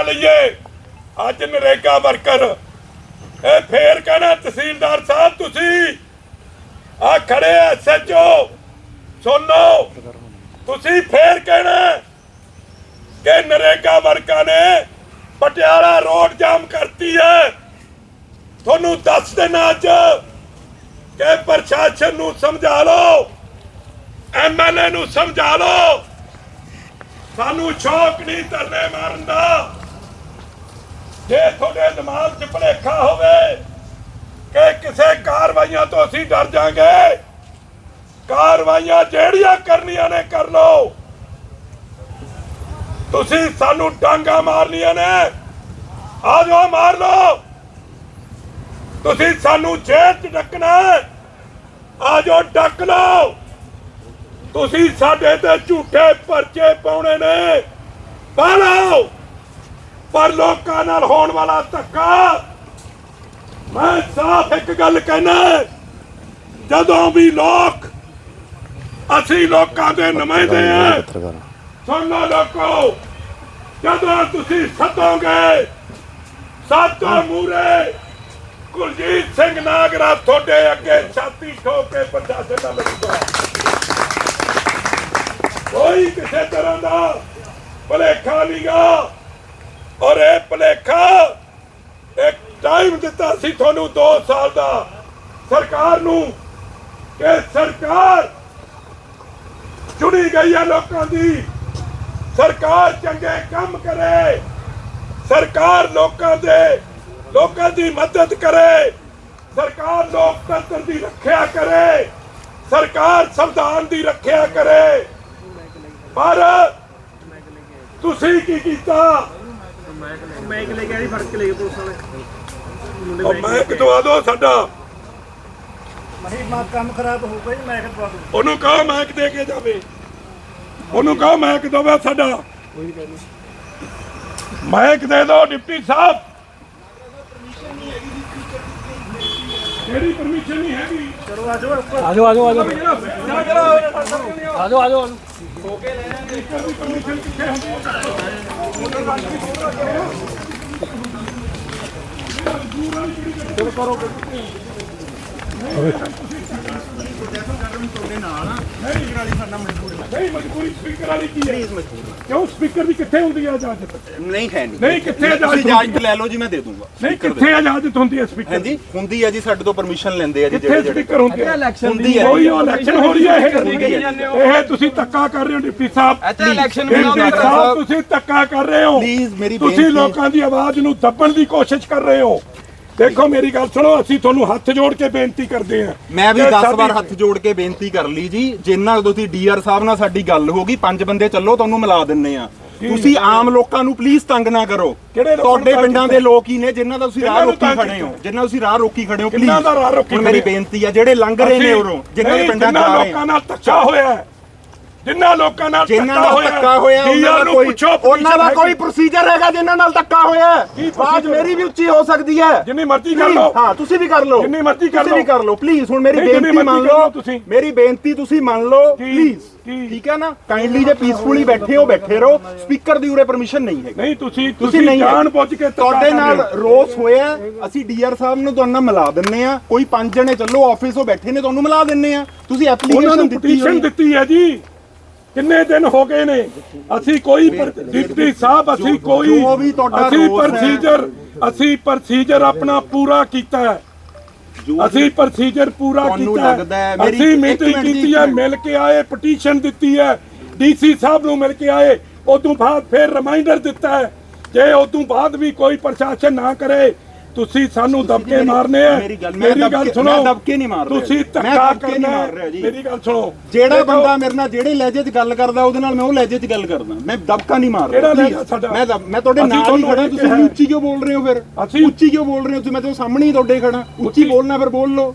ਨਾ ਲਈਏ। ਅੱਜ ਨਰੇਗਾ ਵਰਕਰ। ਇਹ ਫੇਰ ਕਹਿਣਾ, ਤਹਿਸੀਲਦਾਰ ਸਾਹਿਬ ਤੁਸੀਂ। ਆ ਖੜੇ ਐਸਐਚਓ ਸੁਣੋ। ਤੁਸੀਂ ਫੇਰ ਕਹਿਣਾ ਕਿ ਨਰੇਗਾ ਵਰਕਰਾਂ ਨੇ ਪਟਿਆਲਾ ਰੋਡ ਜਾਮ ਕਰਤੀ ਹੈ। ਤੁਹਾਨੂੰ ਦੱਸ ਦੇਣਾ ਅੱਜ ਕਿ ਪ੍ਰਸ਼ਾਸਨ ਨੂੰ ਸਮਝਾ ਲਓ ਐਮਐਲਏ ਨੂੰ ਸਮਝਾ ਲਓ। ਸਾਨੂੰ ਸ਼ੌਕ ਨਹੀਂ ਧਰਨੇ ਮਾਰਨ ਦਾ। ਜੇ ਤੁਹਾਡੇ ਦਿਮਾਗ 'ਚ ਭੁਲੇਖਾ ਹੋਵੇ ਕਿ ਕਿਸੇ ਕਾਰਵਾਈਆਂ ਤੋਂ ਅਸੀਂ ਡਰ ਜਾਾਂਗੇ, ਕਾਰਵਾਈਆਂ ਜਿਹੜੀਆਂ ਕਰਨੀਆਂ ਨੇ ਕਰ ਲਓ। ਤੁਸੀਂ ਸਾਨੂੰ ਡਾਂਗਾ ਮਾਰਨੀਆਂ ਨੇ, ਆ ਜਾਓ, ਮਾਰ ਲਓ। ਤੁਸੀਂ ਸਾਨੂੰ ਜੇਲ੍ਹ 'ਚ ਡੱਕਣਾ ਆ ਜਾਓ, ਡੱਕ ਲਓ। ਤੁਸੀਂ ਸਾਡੇ ਤੇ ਝੂਠੇ ਪਰਚੇ ਪਾਉਣੇ ਨੇ, ਪਾ ਲਓ। ਪਰ ਲੋਕਾਂ ਨਾਲ ਹੋਣ ਵਾਲਾ ਧੱਕਾ ਮੈਂ ਸਾਫ਼ ਇੱਕ ਗੱਲ ਕਹਿਣਾ ਜਦੋਂ ਵੀ ਲੋਕ ਅਸੀਂ ਲੋਕਾਂ ਦੇ ਨੁਮਾਇੰਦੇ ਆ ਸੁਣ ਲੋਕੋ ਜਦੋਂ ਤੁਸੀਂ ਸੱਦੋਗੇ ਸਾਤੋਂ ਮੂਰੇ ਕੁਲਜੀਤ ਸਿੰਘ ਨਾਗਰਾ ਤੁਹਾਡੇ ਅੱਗੇ ਛਾਤੀ ਠੋਕ ਕੇ ਪ੍ਰਸ਼ਾਸਨ ਦਾ ਲੱਗੂਗਾ। ਕੋਈ ਕਿਸੇ ਤਰ੍ਹਾਂ ਦਾ ਭਲੇਖਾ ਨਹੀਂਗਾ ਔਰ ਇਹ ਭਲੇਖਾ ਇੱਕ ਟਾਈਮ ਦਿੱਤਾ ਸੀ ਤੁਹਾਨੂੰ 2 ਸਾਲ ਦਾ। ਸਰਕਾਰ ਨੂੰ ਕਿ ਸਰਕਾਰ ਚੁਣੀ ਗਈ ਹੈ ਲੋਕਾਂ ਦੀ। ਸਰਕਾਰ ਚੰਗੇ ਕੰਮ ਕਰੇ। ਸਰਕਾਰ ਲੋਕਾਂ ਦੇ, ਲੋਕਾਂ ਦੀ ਮਦਦ ਕਰੇ। ਸਰਕਾਰ ਲੋਕਤੰਤਰ ਦੀ ਰੱਖਿਆ ਕਰੇ। ਸਰਕਾਰ ਸੰਵਿਧਾਨ ਦੀ ਰੱਖਿਆ ਕਰੇ। ਪਰ ਤੁਸੀਂ ਕੀ ਕੀਤਾ? ਮੈਂ ਕਿ ਲੈ ਕੇ ਆਈ ਫੜ ਕੇ ਲੈ ਗਏ ਪੁਲਿਸ ਵਾਲੇ। ਉਹ ਮੈਂ ਦਵਾ ਦੋ ਸਾਡਾ। ਨਹੀਂ ਮਾ ਕੰਮ ਖਰਾਬ ਹੋ ਗਿਆ ਜੀ ਮੈਂ ਕਿ ਦਵਾ ਦੂੰ ਉਹਨੂੰ ਕਹੋ ਮੈਕ ਦੇ ਕੇ ਜਾਵੇ। ਉਹਨੂੰ ਕਹੋ ਮੈਕ ਦਵੇ ਸਾਡਾ। ਮੈਕ ਦੇ ਦਿਓ ਡਿਪਟੀ ਸਾਹਿਬ। ਕਿਹੜੀ ਪਰਮਿਸ਼ਨ ਨਹੀਂ ਹੈਗੀ। ਚਲੋ ਆ ਜਾਓ ਉੱਪਰ। ਆਜੋ ਆਜੋ ਆਜੋ ਚਲੋ ਚਲੋ ਆਜੋ ਆਜੋ ਸਪੀਕਰ ਦੀ ਪਰਮਿਸ਼ਨ ਕਿੱਥੇ ਹੁੰਦੀ ਹੈ? ਨਹੀਂ ਮਜਬੂਰੀ। ਸਪੀਕਰ ਵਾਲੀ ਕੀ ਹੈ? ਕਿਉਂ? ਸਪੀਕਰ ਦੀ ਕਿੱਥੇ ਹੁੰਦੀ ਹੈ ਇਜਾਜ਼ਤ ਨਹੀਂ ਹੈ ਨਹੀਂ। ਨਹੀਂ ਕਿੱਥੇ ਤੁਸੀਂ ਇਜਾਜ਼ਤ ਇਜਾਜ਼ਤ ਲੈ ਲਓ ਜੀ ਮੈਂ ਦੇ ਦੂੰਗਾ। ਨਹੀਂ ਕਿੱਥੇ ਇਜਾਜ਼ਤ ਹੁੰਦੀ ਹੈ ਸਪੀਕਰ? ਹਾਂਜੀ ਹੁੰਦੀ ਹੈ ਜੀ ਸਾਡੇ ਤੋਂ ਪਰਮਿਸ਼ਨ ਲੈਂਦੇ ਆ ਜੀ ਕਿੱਥੇ ਜਿਹੜੇ ਜਿਹੜੇ ਸਪੀਕਰ ਹੁੰਦੀ ਹੈ? ਹੁੰਦੀ ਹੈ ਕੋਈ ਇਲੈਕਸ਼ਨ ਹੋ ਰਹੀ ਹੈ ਇਹ ਇਹ ਤੁਸੀਂ ਧੱਕਾ ਕਰ ਰਹੇ ਹੋ ਡਿਪਟੀ ਸਾਹਿਬ। ਇੱਥੇ ਇਲੈਕਸ਼ਨ ਡਿਪਟੀ ਸਾਹਿਬ ਤੁਸੀਂ ਧੱਕਾ ਕਰ ਰਹੇ ਹੋ। Please, ਮੇਰੀ ਤੁਸੀਂ ਬੇਨਤੀ- ਲੋਕਾਂ ਦੀ ਆਵਾਜ਼ ਨੂੰ ਦੱਬਣ ਦੀ ਕੋਸ਼ਿਸ਼ ਕਰ ਰਹੇ ਹੋ। ਦੇਖੋ ਮੇਰੀ ਗੱਲ ਸੁਣੋ ਅਸੀਂ ਤੁਹਾਨੂੰ ਹੱਥ ਜੋੜ ਕੇ ਬੇਨਤੀ ਕਰਦੇ ਹਾਂ। ਮੈਂ ਵੀ ਕਿ 10 ਸਾਡੀ- ਵਾਰ ਹੱਥ ਜੋੜ ਕੇ ਬੇਨਤੀ ਕਰ ਲਈ ਜੀ ਜਿੰਨਾ ਤੁਸੀਂ ਡੀਆਰ ਸਾਹਿਬ ਨਾਲ ਸਾਡੀ ਗੱਲ ਹੋ ਗਈ ਪੰਜ ਬੰਦੇ ਚੱਲੋ ਤੁਹਾਨੂੰ ਮਿਲਾ ਦਿੰਨੇ ਆ ਤੁਸੀਂ ਆਮ ਲੋਕਾਂ ਨੂੰ ਪਲੀਜ਼ ਤੰਗ ਨਾ ਕਰੋ। ਕਿਹੜੇ ਲੋਕਾਂ ਨੂੰ ਤੁਹਾਡੇ ਤੰਗ ਪਿੰਡਾਂ ਦੇ ਲੋਕ ਹੀ ਨੇ ਜਿਨ੍ਹਾਂ ਦਾ ਤੁਸੀਂ ਰਾਹ ਕਿਹਨਾਂ ਨੂੰ ਰੋਕੀ ਤੰਗ ਖੜੇ ਹੋ। ਕੀਤਾ? ਜਿਨ੍ਹਾਂ ਤੁਸੀਂ ਰਾਹ ਰੋਕੀ ਖੜੇ ਹੋ ਕਿਹਨਾਂ ਦਾ ਰਾਹ ਰੋਕੀ ਹੁਣ ਮੇਰੀ ਖੜੇ? ਬੇਨਤੀ ਆ ਜਿਹੜੇ ਲੰਘ ਰਹੇ ਨੇ ਅਸੀਂ- ਉਰੋਂ ਜਿਨ੍ਹਾਂ ਦੇ ਨਹੀਂ, ਪਿੰਡਾਂ ਜਿਨ੍ਹਾਂ ਰਹੇ ਲੋਕਾਂ ਨਾਲ ਧੱਕਾ ਹੋਇਆ ਹੈ, ਜਿਨ੍ਹਾਂ ਲੋਕਾਂ ਨਾਲ ਜਿਨ੍ਹਾਂ ਨਾਲ ਧੱਕਾ ਹੋਇਆ ਉਹਨਾਂ ਦਾ ਕੋਈ ਪੁੱਛੋ ਉਹਨਾਂ ਦਾ ਕੋਈ? ਪ੍ਰੋਸੀਜਰ ਹੈਗਾ ਜਿਨ੍ਹਾਂ ਨਾਲ ਧੱਕਾ ਹੋਇਆ ਆਵਾਜ਼? ਮੇਰੀ ਵੀ ਉੱਚੀ ਹੋ ਸਕਦੀ ਹੈ ਜਿੰਨੀ ਮਰਜ਼ੀ ਕਰ ਲਓ ਹਾਂ ਤੁਸੀਂ ਵੀ ਕਰ ਲਓ ਜਿੰਨੀ ਮਰਜ਼ੀ ਕਰ ਤੁਸੀਂ ਵੀ ਲਓ। ਕਰ ਲਓ ਪਲੀਜ਼ ਹੁਣ ਮੇਰੀ ਬੇਨਤੀ ਮੰਨ ਲਓ ਲਓ ਤੁਸੀਂ। ਮੇਰੀ ਬੇਨਤੀ ਤੁਸੀਂ ਮੰਨ ਲਓ? ਪਲੀਜ਼? ਠੀਕ ਹੈ ਨਾ ਕਾਈਂਡਲੀ ਜੇ ਪੀਸਫੁਲੀ ਬੈਠੇ ਹੋ ਬੈਠੇ ਰਹੋ ਸਪੀਕਰ ਦੀ ਉਰੇ ਪਰਮਿਸ਼ਨ ਨਹੀਂ ਹੈ ਨਹੀਂ ਤੁਸੀਂ ਤੁਸੀਂ ਜਾਣ ਬੁੱਝ ਕੇ ਤੁਹਾਡੇ ਨਾਲ। ਰੋਸ ਹੋਇਆ ਅਸੀਂ ਡੀਆਰ ਸਾਹਿਬ ਨੂੰ ਤੁਹਾਨੂੰ ਨਾਲ ਮਿਲਾ ਦਿੰਨੇ ਆ ਕੋਈ ਪੰਜ ਜਣੇ ਚੱਲੋ ਆਫਿਸ ਬੈਠੇ ਨੇ ਤੁਹਾਨੂੰ ਮਿਲਾ ਦਿੰਨੇ ਆ ਤੁਸੀਂ ਐਪਲੀਕੇਸ਼ਨ। ਦਿੱਤੀ ਹੈ ਜੀ ਕਿੰਨੇ ਦਿਨ ਹੋ ਗਏ ਨੇ? ਅਸੀਂ ਕੋਈ ਡਿਪਟੀ ਸਾਹਿਬ ਅਸੀਂ ਕੋਈ ਅਸੀਂ। ਪ੍ਰੋਸੀਜਰ ਅਸੀਂ ਪ੍ਰੋਸੀਜਰ ਆਪਣਾ ਪੂਰਾ ਕੀਤਾ ਹੈ। ਅਸੀਂ ਪ੍ਰੋਸੀਜਰ ਪੂਰਾ ਕੀਤਾ ਅਸੀਂ ਮੀਟਿੰਗ ਕੀਤੀ ਹੈ ਮਿਲ ਕੇ ਆਏ ਪਟੀਸ਼ਨ ਦਿੱਤੀ ਹੈ। ਡੀਸੀ ਸਾਹਿਬ ਨੂੰ ਮਿਲ ਕੇ ਆਏ ਉਦੋਂ ਬਾਅਦ ਫਿਰ ਰਿਮਾਈਂਡਰ ਦਿੱਤਾ ਹੈ। ਜੇ ਉਦੋਂ ਬਾਅਦ ਵੀ ਕੋਈ ਪ੍ਰਸ਼ਾਸਨ ਨਾ ਕਰੇ ਤੁਸੀਂ ਸਾਨੂੰ ਦਬਕੇ ਮੇਰੀ- ਮਾਰਨੇ ਆ। ਮੇਰੀ ਗੱਲ- ਸੁਣੋ ਮੈਂ ਦਬਕੇ ਨਹੀਂ ਮਾਰ ਰਿਹਾ ਤੁਸੀਂ ਧੱਕਾ ਕਰਨਾ ਮਾਰ ਗੱਲ ਸੁਣੋ। ਜਿਹੜਾ ਬੰਦਾ ਮੇਰੇ ਨਾਲ ਜਿਹੜੇ ਲਹਿਜੇ 'ਚ ਗੱਲ ਕਰਦਾ ਉਹਦੇ ਨਾਲ ਮੈਂ ਉਹ ਲਹਿਜੇ 'ਚ ਗੱਲ ਕਰਦਾ। ਮੈਂ ਦਬਕਾ ਨਹੀਂ ਮਾਰ ਰਿਹਾ? ਮੈਂ ਮੈਂ ਤੁਹਾਡੇ ਨਾਲ ਹੀ ਖੜਾ ਤੁਸੀਂ। ਉੱਚੀ ਕਿਉਂ ਬੋਲ ਰਹੇ ਹੋ ਫਿਰ? ਉੱਚੀ ਕਿਉਂ ਬੋਲ ਰਹੇ ਹੋ? ਤੁਸੀਂ ਮੈਂ ਤਾਂ ਸਾਹਮਣੇ ਹੀ ਤੁਹਾਡੇ ਖੜਾ ਉੱਚੀ- ਬੋਲਣਾ ਫਿਰ ਬੋਲ ਲਓ।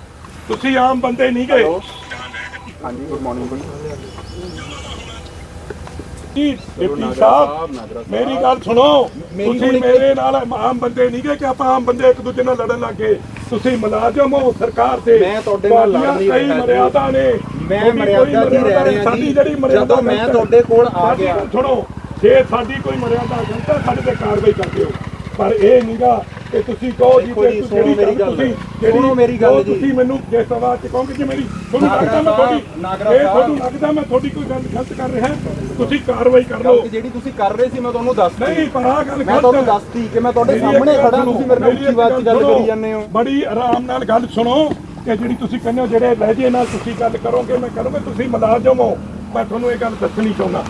ਤੁਸੀਂ ਆਮ ਬੰਦੇ ਨਹੀਂ ਗਏ। ਹਾਂਜੀ ਗੁੱਡ ਮਾਰਨਿੰਗ ਜੀ ਡਿਪਟੀ ਸਾਹਿਬ। ਮੇਰੀ ਗੱਲ ਸੁਣੋ। ਤੁਸੀਂ ਮੇਰੇ ਨਾਲ ਆਮ ਬੰਦੇ ਨਹੀਂ ਗਏ ਕਿ ਆਪਾਂ ਆਮ ਬੰਦੇ ਇੱਕ ਦੂਜੇ ਨਾਲ ਲੜਨ ਲੱਗੇ ਤੁਸੀਂ ਮੁਲਾਜ਼ਮ ਹੋ ਸਰਕਾਰ ਦੇ ਮੈਂ ਤੁਹਾਡੇ ਨਾਲ ਲੜ ਨਹੀਂ ਰਿਹਾ। ਮਰਿਆਦਾ ਨੇ। ਮੈਂ ਮਰਿਆਦਾ ਦੀ ਰਹਿ ਰਿਹਾ ਸਾਡੀ। ਜਿਹੜੀ ਮਰਿਆਦਾ ਜਦੋਂ ਮੈਂ ਤੁਹਾਡੇ ਕੋਲ ਆ ਗਿਆ। ਸੁਣੋ। ਜੇ ਸਾਡੀ ਕੋਈ ਮਰਿਆਦਾ ਗਲਤ ਹੈ ਸਾਡੇ ਤੇ ਕਾਰਵਾਈ ਕਰਦੇ ਹੋ। ਪਰ ਇਹ ਨਹੀਂਗਾ ਕਿ ਤੁਸੀਂ ਕਹੋ ਜੀ ਦੇਖੋ ਜੀ, ਤੁਸੀਂ ਸੁਣੋ ਮੇਰੀ ਗੱਲ। ਸੁਣੋ ਮੇਰੀ ਗੱਲ ਜੋ। ਤੁਸੀਂ ਮੈਨੂੰ ਜੇ ਸਵਾਲ ਚ ਕਹੋਗੇ ਕਿ ਮੇਰੀ ਤੁਹਾਨੂੰ ਨਾਗਰਾ ਲੱਗਦਾ ਮੈਂ ਤੁਹਾਡੀ ਸਾਹਿਬ, ਨਾਗਰਾ ਜੇ ਸਾਹਿਬ। ਤੁਹਾਨੂੰ ਲੱਗਦਾ ਮੈਂ ਤੁਹਾਡੀ ਕੋਈ ਗੱਲ ਗਲਤ ਕਰ ਰਿਹਾ ਤੁਸੀਂ ਕਾਰਵਾਈ ਕਰ ਲਓ ਜਿਹੜੀ ਤੁਸੀਂ ਕਰ ਰਹੇ ਸੀ ਮੈਂ ਤੁਹਾਨੂੰ ਦੱਸਤੀ ਨਹੀਂ ਪਰ ਆਹ ਗੱਲ ਮੈਂ ਗਲਤ ਤੁਹਾਨੂੰ ਹੈ। ਦੱਸਤੀ ਕਿ ਮੈਂ ਤੁਹਾਡੇ ਮੇਰੀ ਸਾਹਮਣੇ ਗੱਲ ਖੜਾ ਤੁਸੀਂ ਮੇਰੇ ਨਾਲ ਮੇਰੀ ਉੱਚੀ ਆਵਾਜ਼ 'ਚ ਇੱਕ ਗੱਲ ਸੁਣੋ। ਕਰੀ ਜਾਂਦੇ ਹੋ ਬੜੀ ਆਰਾਮ ਨਾਲ ਗੱਲ ਸੁਣੋ ਕਿ ਜਿਹੜੀ ਤੁਸੀਂ ਕਹਿੰਦੇ ਹੋ ਜਿਹੜੇ ਲਹਿਜੇ ਨਾਲ ਤੁਸੀਂ ਗੱਲ ਕਰੋਗੇ ਮੈਂ ਕਰੂੰਗਾ ਤੁਸੀਂ ਮੁਲਾਜ਼ਮ ਹੋ ਮੈਂ ਤੁਹਾਨੂੰ ਇਹ ਗੱਲ ਦੱਸਣੀ ਚਾਹੁੰਦਾ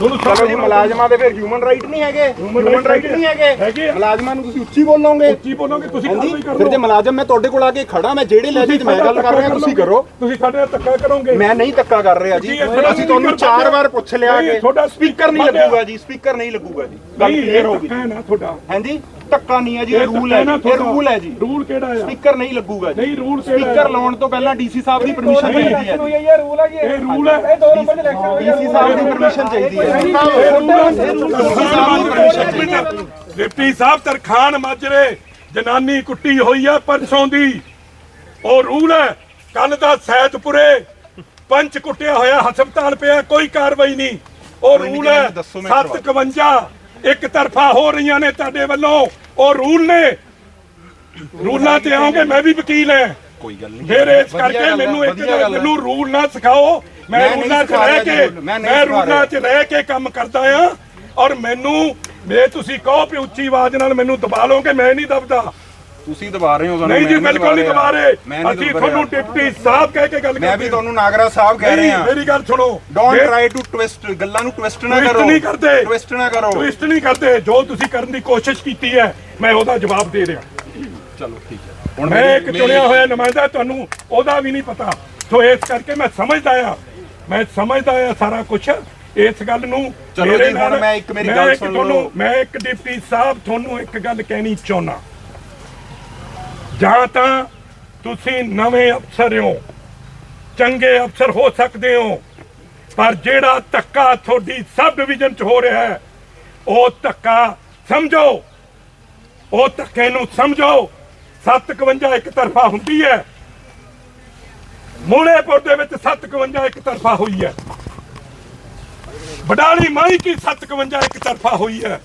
ਤੁਹਾਨੂੰ ਚਲੋ ਜੀ ਮੁਲਾਜ਼ਮਾਂ ਦੇ ਫਿਰ ਹਿਊਮਨ ਰਾਈਟ ਨਹੀਂ ਹੈਗੇ। ਹਿਊਮਨ ਰਾਈਟ ਨਹੀਂ ਹੈਗੇ। ਮੁਲਾਜ਼ਮਾਂ ਨੂੰ ਤੁਸੀਂ ਉੱਚੀ ਬੋਲੋਗੇ। ਉੱਚੀ ਬੋਲੋਗੇ ਤੁਸੀਂ ਕਾਰਵਾਈ ਕਰ ਫਿਰ ਜੇ ਮੁਲਾਜ਼ਮ ਮੈਂ ਤੁਹਾਡੇ ਕੋਲ ਆ ਕੇ ਖੜਾ ਮੈਂ ਜਿਹੜੇ ਲਹਿਜੇ 'ਚ ਮੈਂ ਗੱਲ ਕਰ ਰਿਹਾ ਤੁਸੀਂ ਕਰੋ। ਤੁਸੀਂ ਸਾਡੇ ਨਾਲ ਧੱਕਾ ਕਰੋਗੇ। ਮੈਂ ਨਹੀਂ ਧੱਕਾ ਕਰ ਰਿਹਾ ਜੀ। ਜੀ, ਅਸੀਂ ਤੁਹਾਨੂੰ ਚਾਰ ਵਾਰ ਪੁੱਛ ਲਿਆ ਕਿ ਤੁਹਾਡਾ ਸਪੀਕਰ ਨਹੀਂ ਹੈ। ਲੱਗੂਗਾ ਜੀ ਸਪੀਕਰ ਨਹੀਂ ਲੱਗੂਗਾ ਜੀ। ਗੱਲ ਕਲੀਅਰ ਹੋ ਗਈ। ਹੈ ਨਾ ਤੁਹਾਡਾ। ਹਾਂਜੀ ਧੱਕਾ ਨਹੀਂ ਹੈ ਜੀ ਇਹ ਰੂਲ ਹੈ ਨਾ ਜੀ ਇਹ। ਰੂਲ ਹੈ ਜੀ। ਰੂਲ ਕਿਹੜਾ ਆ? ਸਪੀਕਰ ਨਹੀਂ ਲੱਗੂਗਾ ਜੀ। ਨਹੀਂ ਰੂਲ ਕਿਹੜਾ ਸਪੀਕਰ? ਲਾਉਣ ਤੋਂ ਪਹਿਲਾਂ ਡੀਸੀ ਸਾਹਿਬ ਦੀ ਪਰਮਿਸ਼ਨ ਚਾਹੀਦੀ ਹੈ ਹੈ ਇਹ ਰੂਲ ਹੈ ਜੀ ਇਹ ਰੂਲ ਹੈ। ਇਹ ਦੋ ਨੰਬਰ ਦੇ ਇਲੈਕਸ਼ਨ ਹੈ ਡੀਸੀ ਸਾਹਿਬ ਦੀ ਪਰਮਿਸ਼ਨ ਚਾਹੀਦੀ ਹੈ। ਡਿਪਟੀ ਸਾਹਿਬ ਤਰਖਾਨ ਮਾਜਰੇ ਜਨਾਨੀ ਕੁੱਟੀ ਹੋਈ ਆ ਪਰਸੋਂ ਦੀ। ਉਹ ਰੂਲ ਹੈ ਕੱਲ ਦਾ ਸੈਦਪੁਰੇ ਪੰਚ ਕੁੱਟਿਆ ਹੋਇਆ ਹਸਪਤਾਲ ਪਿਆ ਕੋਈ ਕਾਰਵਾਈ ਨਹੀਂ। ਉਹ ਰੂਲ ਹੈ ਮੈਨੂੰ ਦੱਸੋ, ਮੈਂ ਕਰਵਾ 751 ਇੱਕ ਤਰਫਾ ਹੋ ਰਹੀਆਂ ਨੇ ਤੁਹਾਡੇ ਵੱਲੋਂ। ਉਹ ਰੂਲ ਨੇ। ਰੂਲਾਂ ਤੇ ਆਉਂਗੇ ਮੈਂ ਵੀ ਵਕੀਲ ਹਾਂ। ਕੋਈ ਗੱਲ ਨਹੀਂ ਫਿਰ ਇਸ ਕਰਕੇ ਮੈਨੂੰ ਇੱਕ। ਮੈਨੂੰ ਰੂਲ ਨਾ ਸਿਖਾਓ। ਮੈਂ ਮੈਂ ਰੂਲਾਂ 'ਚ ਰਹਿ ਕੇ ਮੈਂ ਮੈਂ ਰੂਲਾਂ। 'ਚ ਰਹਿ ਕੇ ਕੰਮ ਕਰਦਾ ਆ ਔਰ ਮੈਨੂੰ ਜੇ ਤੁਸੀਂ ਕਹੋ ਵੀ ਉੱਚੀ ਆਵਾਜ਼ ਨਾਲ ਮੈਨੂੰ ਦਬਾ ਲਓਗੇ ਮੈਂ ਨਹੀਂ ਦਬਦਾ। ਤੁਸੀਂ ਦਬਾ ਰਹੇ ਹੋ ਸਾਨੂੰ ਨਹੀਂ ਜੀ ਮੈਂ ਬਿਲਕੁਲ ਨਹੀਂ ਦਬਾ ਰਹੇ। ਮੈਂ ਅਸੀਂ ਤੁਹਾਨੂੰ। ਡਿਪਟੀ ਸਾਹਿਬ ਕਹਿ ਕੇ ਗੱਲ ਮੈਂ ਕਰਦੇ ਵੀ ਤੁਹਾਨੂੰ ਨਾਗਰਾ ਸਾਹਿਬ ਕਹਿ ਰਿਹਾ। ਮੇਰੀ ਗੱਲ ਸੁਣੋ। ਡੋਨਟ ਟਰਾਈ ਟੂ ਟਵਿਸਟ ਗੱਲਾਂ ਨੂੰ ਟਵਿਸਟ ਨਾ ਕਰੋ। ਨਹੀਂ ਕਰਦੇ। ਟਵਿਸਟ ਨਾ ਕਰੋ। ਟਵਿਸਟ ਨਹੀਂ ਕਰਦੇ। ਜੋ ਤੁਸੀਂ ਕਰਨ ਦੀ ਕੋਸ਼ਿਸ਼ ਕੀਤੀ ਹੈ ਮੈਂ ਉਹਦਾ ਜਵਾਬ ਦੇ ਰਿਹਾ। ਚਲੋ ਠੀਕ ਹੈ। ਹੁਣ ਮੈਂ ਇੱਕ ਚੁਣਿਆ ਹੋਇਆ ਨੁਮਾਇੰਦਾ ਤੁਹਾਨੂੰ ਉਹਦਾ ਵੀ ਨਹੀਂ ਪਤਾ। ਸੋ ਇਸ ਕਰਕੇ ਮੈਂ ਸਮਝਦਾ ਆ ਮੈਂ ਸਮਝਦਾ ਆ ਸਾਰਾ ਕੁਝ ਇਸ ਗੱਲ ਨੂੰ ਚਲੋ ਮੇਰੇ ਜੀ, ਹੁਣ ਨਾਲ- ਮੈਂ ਇੱਕ ਮੇਰੀ ਗੱਲ ਸੁਣ ਤੁਹਾਨੂੰ- ਲਓ। ਮੈਂ ਇੱਕ ਡਿਪਟੀ ਸਾਹਿਬ ਤੁਹਾਨੂੰ ਇੱਕ ਗੱਲ ਕਹਿਣੀ ਚਾਹੁੰਦਾ। ਜਾਂ ਤਾਂ ਤੁਸੀਂ ਨਵੇਂ ਅਫਸਰ ਹੋ ਚੰਗੇ ਅਫਸਰ ਹੋ ਸਕਦੇ ਹੋ ਪਰ ਜਿਹੜਾ ਧੱਕਾ ਤੁਹਾਡੀ ਸਬ ਡਿਵੀਜ਼ਨ ਚ ਹੋ ਰਿਹਾ ਹੈ ਉਹ ਧੱਕਾ ਸਮਝੋ। ਉਹ ਧੱਕੇ ਨੂੰ ਸਮਝੋ। 751 ਇੱਕ ਤਰਫਾ ਹੁੰਦੀ ਹੈ। ਮੂਲੇਪੁਰ ਦੇ ਵਿੱਚ 751 ਇੱਕ ਤਰਫਾ ਹੋਈ ਹੈ। ਬਡਾਲੀ ਮਾਈ ਕੀ 751 ਇੱਕ ਤਰਫਾ ਹੋਈ ਹੈ।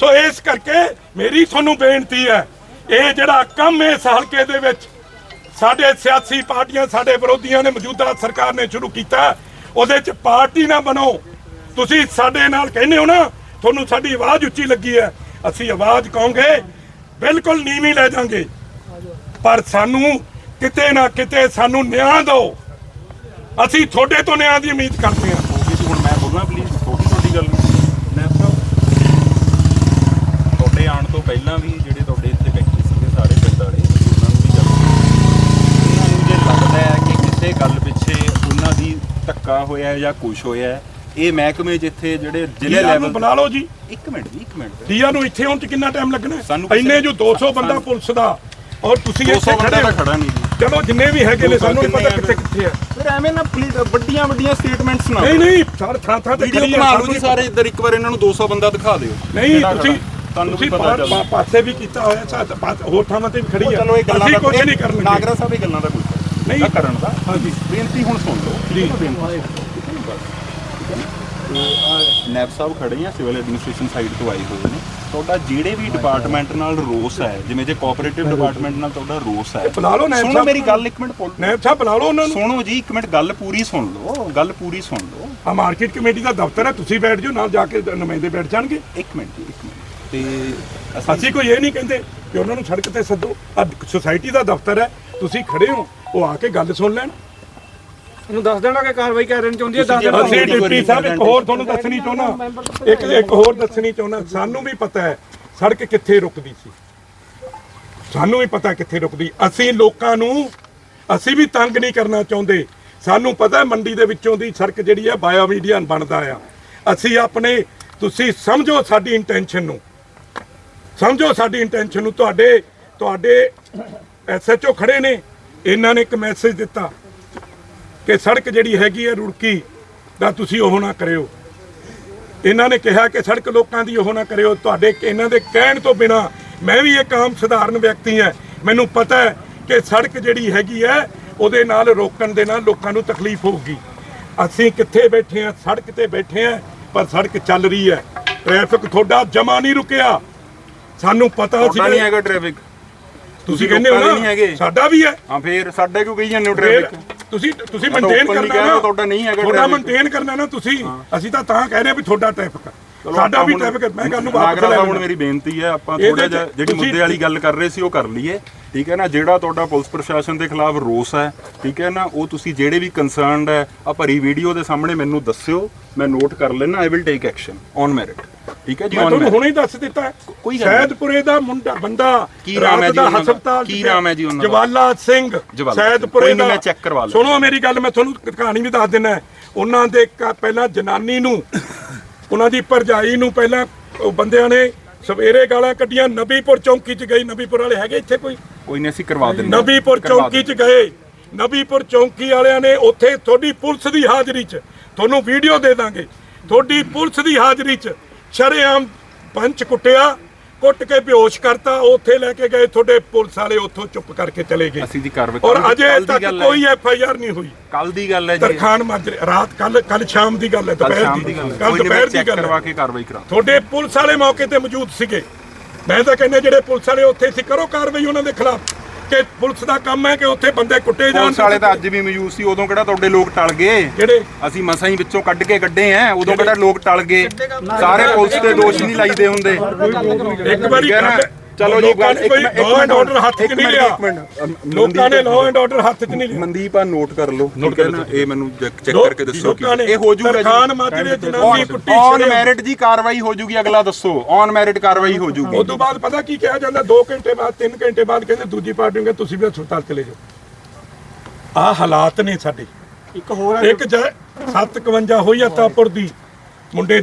ਸੋ ਇਸ ਕਰਕੇ ਮੇਰੀ ਤੁਹਾਨੂੰ ਬੇਨਤੀ ਹੈ, ਇਹ ਜਿਹੜਾ ਕੰਮ ਇਸ ਹਲਕੇ ਦੇ ਵਿੱਚ ਸਾਡੇ ਸਿਆਸੀ ਪਾਰਟੀਆਂ, ਸਾਡੇ ਵਿਰੋਧੀਆਂ ਨੇ ਮੌਜੂਦਾ ਸਰਕਾਰ ਨੇ ਸ਼ੁਰੂ ਕੀਤਾ, ਉਹਦੇ ਚ ਪਾਰਟੀ ਨਾ ਬਣੋ। ਤੁਸੀਂ ਸਾਡੇ ਨਾਲ ਕਹਿੰਦੇ ਹੋ ਨਾ, ਤੁਹਾਨੂੰ ਸਾਡੀ ਆਵਾਜ਼ ਉੱਚੀ ਲੱਗੀ ਹੈ। ਅਸੀਂ ਆਵਾਜ਼ ਕਹੋਗੇ, ਬਿਲਕੁਲ ਨੀਵੀਂ ਲੈ ਜਾਾਂਗੇ। ਪਰ ਸਾਨੂੰ ਕਿਤੇ ਨਾ ਕਿਤੇ ਸਾਨੂੰ ਨਿਆਂ ਦਿਓ। ਅਸੀਂ ਤੁਹਾਡੇ ਤੋਂ ਨਿਆਂ ਦੀ ਉਮੀਦ ਕਰਦੇ ਹਾਂ। ਜੀ, ਹੁਣ ਮੈਂ ਬੋਲਾਂ ਪਲੀਜ਼ ਗਈ ਤੁਹਾਡੀ ਗੱਲ ਨੈਬ ਸਾਹਿਬ ਤੁਹਾਡੇ ਆਉਣ ਤੋਂ ਪਹਿਲਾਂ ਵੀ ਜਿਹੜੇ ਤੁਹਾਡੇ ਇੱਥੇ ਬੈਠੇ ਸੀਗੇ ਸਾਰੇ ਪਿੰਡ ਵਾਲੇ ਉਹਨਾਂ ਨੂੰ ਵੀ ਗੱਲ ਉਹਨਾਂ ਨੂੰ ਜੇ ਲੱਗਦਾ ਹੈ ਕਿ ਕਿਸੇ ਗੱਲ ਪਿੱਛੇ ਉਹਨਾਂ ਦੀ ਧੱਕਾ ਹੋਇਆ ਹੈ ਜਾਂ ਕੁਝ ਹੋਇਆ ਹੈ, ਇਹ ਮਹਿਕਮੇ ਜਿੱਥੇ ਜਿਹੜੇ ਜ਼ਿਲ੍ਹੇ ਡੀਆਰ ਨੂੰ ਲੈਵਲ ਬੁਲਾ ਲਓ ਜੀ। ਇੱਕ ਮਿੰਟ ਜੀ ਇੱਕ ਮਿੰਟ। ਡੀਆਰ ਨੂੰ ਇੱਥੇ ਹੁਣ ਕਿੰਨਾ ਟਾਈਮ ਲੱਗਣਾ ਹੈ? ਸਾਨੂੰ ਕਿਸੇ- ਇੰਨੇ ਜੋ 200 ਬੰਦਾ ਪੁਲਿਸ ਦਾ ਔਰ ਤੁਸੀਂ 200 ਇੱਥੇ ਬੰਦਾ ਖੜੇ ਤਾਂ ਹੋ। ਖੜਾ ਨਹੀਂ ਜੀ। ਚਲੋ ਜਿੰਨੇ ਵੀ ਹੈਗੇ ਨੇ 200 ਸਾਨੂੰ ਨਹੀਂ ਪਤਾ ਕਿੱਥੇ ਆ? ਕਿੱਥੇ ਹੈ ਫਿਰ ਐਵੇਂ ਨਾ ਪਲੀਜ਼ ਵੱਡੀਆਂ ਵੱਡੀਆਂ ਸਟੇਟਮੈਂਟਸ ਨਾ ਨਹੀਂ ਨਹੀਂ ਸਾਰੇ ਥਾਂ ਥਾਂ ਤੇ ਵੀਡੀਓ ਬਣਾ ਲਓ ਜੀ ਸਾਰੇ ਇੱਧਰ ਇੱਕ ਵਾਰ ਇਹਨਾਂ ਨੂੰ 200 ਬੰਦਾ ਦਿਖਾ ਦਿਓ। ਨਹੀਂ ਤੁਸੀਂ? ਤੁਹਾਨੂੰ ਵੀ ਪਤਾ ਪਾ- ਪਾਸੇ ਵੀ ਕੀਤਾ ਹੋਇਆ ਸਾਥ ਪਾਸ- ਹੋਰ ਥਾਵਾਂ ਤੇ ਵੀ ਖੜੀ ਚਲੋ ਗੱਲਾਂ ਅਸੀਂ ਦਾ ਕੁਝ ਨਹੀਂ ਕਰਨ ਲੱਗੇ ਨਾਗਰਾ ਸਾਹਿਬ ਇਹ ਗੱਲਾਂ ਦਾ ਕੋਈ। ਨਹੀਂ। ਕਰਨ ਦਾ। ਹਾਂਜੀ। ਬੇਨਤੀ ਹੁਣ ਸੁਣ ਲਓ। ਜੀ। ਨੈਬ ਸਾਹਿਬ ਖੜੇ ਆ ਸਿਵਲ ਐਡਮਿਨਿਸਟ੍ਰੇਸ਼ਨ ਸਾਈਡ ਤੋਂ ਆਏ ਹੋਏ ਨੇ। ਤੁਹਾਡਾ ਜਿਹੜੇ ਵੀ ਡਿਪਾਰਟਮੈਂਟ ਨਾਲ ਰੋਸ ਹੈ ਜਿਵੇਂ ਜੇ ਕੋਆਪਰੇਟਿਵ ਡਿਪਾਰਟਮੈਂਟ ਨਾਲ ਤੁਹਾਡਾ ਰੋਸ ਹੈ। ਬੁਲਾ ਲਓ ਨਾਇਬ ਸੁਣੋ ਸਾਹਿਬ। ਮੇਰੀ ਗੱਲ ਇੱਕ ਮਿੰਟ ਬੋਲ। ਨਾਇਬ ਸਾਹਿਬ ਬੁਲਾ ਲਓ ਉਹਨਾਂ ਨੂੰ। ਸੁਣੋ ਜੀ ਇੱਕ ਮਿੰਟ ਗੱਲ ਪੂਰੀ ਸੁਣ ਲਓ ਗੱਲ ਪੂਰੀ ਸੁਣ ਲਓ। ਆ ਮਾਰਕੀਟ ਕਮੇਟੀ ਦਾ ਦਫ਼ਤਰ ਹੈ ਤੁਸੀਂ ਬੈਠ ਜਾਓ ਨਾਲ ਜਾ ਕੇ ਨੁਮਾਇੰਦੇ ਬੈਠ ਜਾਣਗੇ। ਇੱਕ ਮਿੰਟ ਜੀ ਇੱਕ ਮਿੰਟ। ਤੇ ਅਸੀਂ ਕੋਈ ਇਹ ਨਹੀਂ ਕਹਿੰਦੇ ਕਿ ਉਹਨਾਂ ਨੂੰ ਸੜਕ ਤੇ ਸੱਦੋ। ਆ ਸੁਸਾਇਟੀ ਦਾ ਦਫ਼ਤਰ ਹੈ ਤੁਸੀਂ ਖੜੇ ਹੋ ਉਹ ਆ ਕੇ ਗੱਲ ਸੁਣ ਲੈਣ। ਇਹਨੂੰ ਦੱਸ ਦੇਣਾ ਕਿ ਕਾਰਵਾਈ ਕਰਨ ਚਾਹੁੰਦੀ ਹੈ ਦੱਸ ਦੇਣਾ। ਅਸੀਂ ਡਿਪਟੀ ਸਾਹਿਬ ਇੱਕ ਹੋਰ ਤੁਹਾਨੂੰ ਦੱਸਣੀ ਚਾਹੁੰਦਾ। ਇੱਕ ਇੱਕ ਹੋਰ ਦੱਸਣੀ ਚਾਹੁੰਦਾ। ਸਾਨੂੰ ਵੀ ਪਤਾ ਹੈ ਸੜਕ ਕਿੱਥੇ ਰੁਕਦੀ ਸੀ। ਸਾਨੂੰ ਵੀ ਪਤਾ ਕਿੱਥੇ ਰੁਕਦੀ। ਅਸੀਂ ਲੋਕਾਂ ਨੂੰ ਅਸੀਂ ਵੀ ਤੰਗ ਨਹੀਂ ਕਰਨਾ ਚਾਹੁੰਦੇ। ਸਾਨੂੰ ਪਤਾ ਹੈ ਮੰਡੀ ਦੇ ਵਿੱਚੋਂ ਦੀ ਸੜਕ ਜਿਹੜੀ ਹੈ ਬਾਇਓ ਮੀਡੀਅਨ ਬਣਦਾ ਆ। ਅਸੀਂ ਆਪਣੇ ਤੁਸੀਂ ਸਮਝੋ ਸਾਡੀ ਇੰਟੈਂਸ਼ਨ ਨੂੰ। ਸਮਝੋ ਸਾਡੀ ਇੰਟੈਂਸ਼ਨ ਨੂੰ। ਤੁਹਾਡੇ ਤੁਹਾਡੇ ਐਸਐਚਓ ਖੜੇ ਨੇ। ਇਹਨਾਂ ਨੇ ਇੱਕ ਮੈਸੇਜ ਦਿੱਤਾ। ਕਿ ਸੜਕ ਜਿਹੜੀ ਹੈਗੀ ਹੈ ਰੁੜਕੀ ਦਾ ਤੁਸੀਂ ਉਹ ਨਾ ਕਰਿਓ। ਇਹਨਾਂ ਨੇ ਕਿਹਾ ਕਿ ਸੜਕ ਲੋਕਾਂ ਦੀ ਉਹ ਨਾ ਕਰਿਓ। ਤੁਹਾਡੇ ਇਹਨਾਂ ਦੇ ਕਹਿਣ ਤੋਂ ਬਿਨਾ ਮੈਂ ਵੀ ਇੱਕ ਆਮ ਸਧਾਰਨ ਵਿਅਕਤੀ ਹਾਂ। ਮੈਨੂੰ ਪਤਾ ਹੈ ਕਿ ਸੜਕ ਜਿਹੜੀ ਹੈਗੀ ਹੈ ਉਹਦੇ ਨਾਲ ਰੋਕਣ ਦੇ ਨਾਲ ਲੋਕਾਂ ਨੂੰ ਤਕਲੀਫ ਹੋਊਗੀ। ਅਸੀਂ ਕਿੱਥੇ ਬੈਠੇ ਹਾਂ? ਸੜਕ ਤੇ ਬੈਠੇ ਹਾਂ ਪਰ ਸੜਕ ਚੱਲ ਰਹੀ ਹੈ। ਟ੍ਰੈਫਿਕ ਤੁਹਾਡਾ ਜਮਾ ਨਹੀਂ ਰੁਕਿਆ। ਸਾਨੂੰ ਪਤਾ ਸੀ ਨਹੀਂ ਹੈਗਾ ਟ੍ਰੈਫਿਕ। ਤੁਸੀਂ ਕਹਿੰਦੇ ਹੋ। ਨਾ ਸਾਡਾ ਵੀ ਹੈ। ਹਾਂ ਫੇਰ ਸਾਡੇ ਕਿਉਂ ਕਹੀ ਜਾਂਦੇ ਹੋ ਟ੍ਰੈਫਿਕ? ਤੁਸੀਂ ਤੁਸੀਂ ਮੇਨਟੇਨ ਕਰਨਾ ਨਾ। ਤੁਹਾਡਾ ਨਹੀਂ ਹੈਗਾ ਤੁਹਾਡਾ। ਮੇਨਟੇਨ ਕਰਨਾ ਨਾ ਤੁਸੀਂ। ਅਸੀਂ ਤਾਂ ਤਾਂ ਕਹਿ ਰਹੇ ਵੀ ਤੁਹਾਡਾ ਟ੍ਰੈਫਿਕ ਸਾਡਾ ਵੀ ਟ੍ਰੈਫਿਕ ਮੈਂ ਗੱਲ ਨੂੰ ਵਾਪਸ ਲੈ ਹੁਣ। ਮੇਰੀ ਬੇਨਤੀ ਹੈ ਆਪਾਂ ਥੋੜਾ ਜਿਹਾ ਜਿਹੜੀ ਮੁੱਦੇ ਵਾਲੀ ਗੱਲ ਕਰ ਰਹੇ ਸੀ ਉਹ ਕਰ ਲਈਏ। ਠੀਕ ਹੈ ਨਾ? ਜਿਹੜਾ ਤੁਹਾਡਾ ਪੁਲਿਸ ਪ੍ਰਸ਼ਾਸਨ ਦੇ ਖਿਲਾਫ ਰੋਸ ਹੈ ਠੀਕ ਹੈ ਨਾ? ਉਹ ਤੁਸੀਂ ਜਿਹੜੇ ਵੀ ਕੰਸਰਨਡ ਹੈ ਆ ਭਰੀ ਵੀਡੀਓ ਦੇ ਸਾਹਮਣੇ ਮੈਨੂੰ ਦੱਸਿਓ। ਮੈਂ ਨੋਟ ਕਰ ਲੈਣਾ I will take action on merit ਠੀਕ ਹੈ ਜੀ ਮੈਂ ਤੁਹਾਨੂੰ ਹੁਣੇ ਹੀ ਦੱਸ ਦਿੱਤਾ ਹੈ ਕੋਈ ਗੱਲ ਨਹੀਂ। ਸੈਦਪੁਰੇ ਦਾ ਮੁੰਡਾ ਬੰਦਾ ਕੀ ਨਾਮ ਹੈ ਰਾਤ ਜੀ ਦਾ ਉਹਨਾਂ ਦਾ? ਹਸਪਤਾਲ ਕੀ ਚ ਨਾਮ ਹੈ ਜੀ ਉਹਨਾਂ ਦਾ? ਜਵਾਲਾ ਸਿੰਘ ਜਵਾਲਾ ਸਿੰਘ। ਸੈਦਪੁਰੇ ਕੋਈ ਨਹੀਂ, ਦਾ ਮੈਂ check ਕਰਵਾ ਲੈਂਦਾ। ਸੁਣੋ ਮੇਰੀ ਗੱਲ ਮੈਂ ਤੁਹਾਨੂੰ ਕਹਾਣੀ ਵੀ ਦੱਸ ਦਿੰਦਾ ਉਹਨਾਂ ਦੇ ਕ- ਪਹਿਲਾਂ ਜਨਾਨੀ ਨੂੰ ਉਹਨਾਂ ਦੀ ਭਰਜਾਈ ਨੂੰ ਪਹਿਲਾਂ ਉਹ ਬੰਦਿਆਂ ਨੇ ਸਵੇਰੇ ਗਾਲਾਂ ਕੱਢੀਆਂ ਨਬੀਪੁਰ ਚੌਂਕੀ ਚ ਗਈ ਨਬੀਪੁਰ ਵਾਲੇ ਹੈਗੇ ਇੱਥੇ ਕੋਈ ਕੋਈ ਨਹੀਂ ਅਸੀਂ ਕਰਵਾ ਦਿੰਦੇ ਹਾਂ। ਨਬੀਪੁਰ ਕਰਵਾ ਚੌਂਕੀ ਚ ਗਏ ਨਬੀਪੁਰ ਚੌਂਕੀ ਵਾਲਿਆਂ ਨੇ ਉੱਥੇ ਤੁਹਾਡੀ ਪੁਲਿਸ ਦੀ ਹਾਜ਼ਰੀ ਚ ਤੁਹਾਨੂੰ ਵੀਡੀਓ ਦੇ ਦਾਂਗੇ ਤੁਹਾਡੀ ਪੁਲਿਸ ਦੀ ਹਾਜ਼ਰੀ ਚ ਸ਼ਰੇਆਮ ਪੰਚ ਕੁੱਟਿਆ ਕੁੱਟ ਕੇ ਬੇਹੋਸ਼ ਕਰਤਾ ਉੱਥੇ ਲੈ ਕੇ ਗਏ ਤੁਹਾਡੇ ਪੁਲਿਸ ਵਾਲੇ ਉੱਥੋਂ ਚੁੱਪ ਕਰਕੇ ਚਲੇ ਗਏ। ਅਸੀਂ ਜੀ ਕਾਰਵਾਈ ਔਰ ਅਜੇ ਦੀ ਤੱਕ। ਕੋਈ ਐਫ ਆਈ ਆਰ ਨਹੀਂ ਹੋਈ। ਕੱਲ ਦੀ ਗੱਲ ਹੈ ਜੀ। ਤਰਖਾਨ ਮਾਜਰੇ ਰਾਤ ਕੱਲ ਕੱਲ ਸ਼ਾਮ ਦੀ ਗੱਲ ਹੈ ਦੁਪਹਿਰ ਦੀ। ਕੱਲ ਦੁਪਹਿਰ ਦੀ ਗੱਲ ਕਰਵਾ ਕੇ ਕਾਰਵਾਈ ਕਰਾਂ ਤੁਹਾਡੇ ਪੁਲਿਸ ਵਾਲੇ ਮੌਕੇ ਤੇ ਮੌਜੂਦ ਸੀਗੇ। ਮੈਂ ਤਾਂ ਕਹਿੰਦਾ ਜਿਹੜੇ ਪੁਲਿਸ ਵਾਲੇ ਉੱਥੇ ਸੀ ਕਰੋ ਕਾਰਵਾਈ ਉਹਨਾਂ ਦੇ ਖਿਲਾਫ। ਕਿ ਪੁਲਿਸ ਦਾ ਕੰਮ ਹੈ ਕਿ ਉੱਥੇ ਬੰਦੇ ਕੁੱਟੇ ਜਾਣ? ਪੁਲਿਸ ਵਾਲੇ ਤਾਂ ਅੱਜ ਵੀ ਮੌਜੂਦ ਸੀ ਉਦੋਂ ਕਿਹੜਾ ਤੁਹਾਡੇ ਲੋਕ ਟਲ ਗਏ? ਅਸੀਂ ਮਸਾਂ ਹੀ ਵਿੱਚੋਂ ਕੱਢ ਕੇ ਕੱਢੇ ਆ ਉਦੋਂ ਕਿਹੜਾ? ਲੋਕ ਟਲ ਗਏ? ਸਾਰੇ ਪੁਲਿਸ ਤੇ ਦੋਸ਼ ਨਹੀਂ ਲਾਈਦੇ ਹੁੰਦੇ। ਇੱਕ ਵਾਰੀ ਚਲੋ ਜੀ ਲੋਕਾਂ ਗੱਲ ਨੇ ਇੱਕ ਕੋਈ ਮਿੰਟ law and order ਹੱਥ 'ਚ ਨਹੀਂ ਲਿਆ। ਲੋਕਾਂ ਨੇ ਲਾਅ ਐਂਡ ਆਰਡਰ ਹੱਥ 'ਚ ਨਹੀਂ ਲਿਆ। ਮਨਦੀਪ ਆ ਨੋਟ ਕਰ ਲਓ। ਠੀਕ ਹੈ ਕਰ ਨਾ ਇਹ ਮੈਨੂੰ ਚੈੱਕ ਕਰਕੇ ਦੱਸੋ ਕਿ ਇਹ ਹੋ ਜੂਗਾ ਤਰਖਾਨ ਮਾਜਰੇ ਜਨਾਨੀ ਕੁੱਟੀ ਔਨ। ਮੈਰਿਟ ਜੀ ਕਾਰਵਾਈ ਹੋ ਜੂਗੀ ਅਗਲਾ ਦੱਸੋ। ਔਨ ਮੈਰਿਟ ਕਾਰਵਾਈ ਹੋ ਜੂਗੀ। ਉਸ ਤੋਂ ਬਾਅਦ ਪਤਾ ਕੀ ਕਿਹਾ ਜਾਂਦਾ? 2 ਘੰਟੇ ਬਾਅਦ 3 ਘੰਟੇ ਬਾਅਦ ਕਹਿੰਦੇ ਦੂਜੀ ਪਾਰਟੀ ਨੂੰ ਕਹਿੰਦੇ ਤੁਸੀਂ ਵੀ ਹਸਪਤਾਲ ਚਲੇ ਜਾਓ। ਆਹ ਹਾਲਾਤ ਨੇ ਸਾਡੇ। ਇੱਕ ਹੋਰ ਇੱਕ 751 ਹੋਈ ਆ ਤਾਪੁਰ ਦੀ। ਮੁੰਡੇ ਦੀ